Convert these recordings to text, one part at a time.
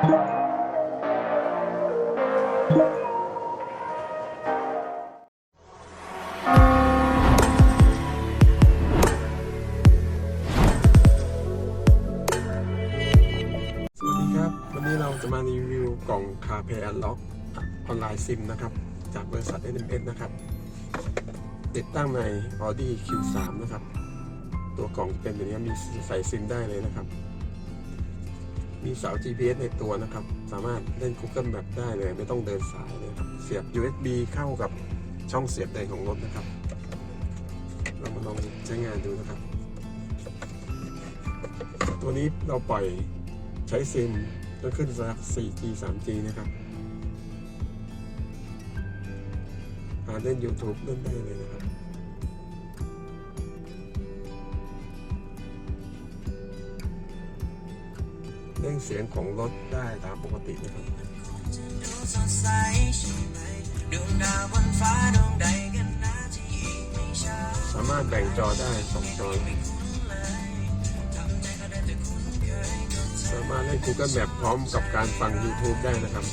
สวัสดีครับ วันนี้เราจะมารีวิวกล่องคาเพย์ล็อกออนไลน์ซิมนะครับ จากบริษัท NMS นะครับ ติดตั้งใน Audi Q3 นะครับ ตัวกล่องเป็นอย่างนี้มีใส่ซิมได้เลยนะครับ มีเสา GPS ในตัวนะครับ สามารถเล่น Google Map ได้เลยไม่ต้องเดินสายเลยครับ เสียบ USB เข้ากับช่องเสียบแดของรถนะครับ เรามาลองใช้งานดูนะครับ ตัวนี้เราปล่อยใช้ซิมก็ขึ้นสัก 4G 3G นะครับหาเล่น YouTube เล่นได้เลยนะครับ เล่นเสียงของรถได้ตามปกตินะครับสามารถแบ่งจอได้สองจอสามารถเล่น Google Map พร้อมกับการฟัง YouTube ได้นะครับ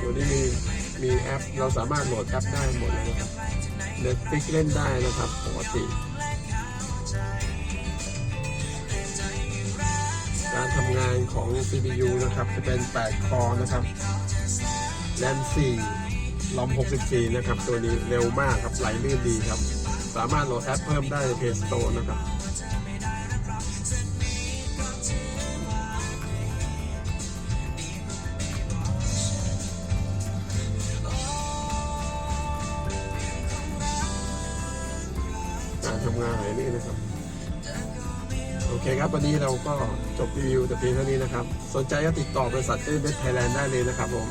ตัวนี้มี มีแอป เราสามารถโหลดแอปได้หมดเลยนะครับ Netflix เล่นได้นะครับปกติ การทำงานของ CPU นะครับจะเป็น 8 คอนะครับแรม4ลอม64 นะครับ ตัวนี้เร็วมากครับไหลลื่นดีครับ สามารถโหลดแอปเพิ่มได้ใน Play Store นะครับ การทำงานอะไรนี่นะครับ โอเคครับ วันนี้เราก็จบรีวิวแต่เพียงเท่านี้นะครับ สนใจก็ติดต่อบริษัทเอเวสไทยแลนด์ได้เลยนะครับผม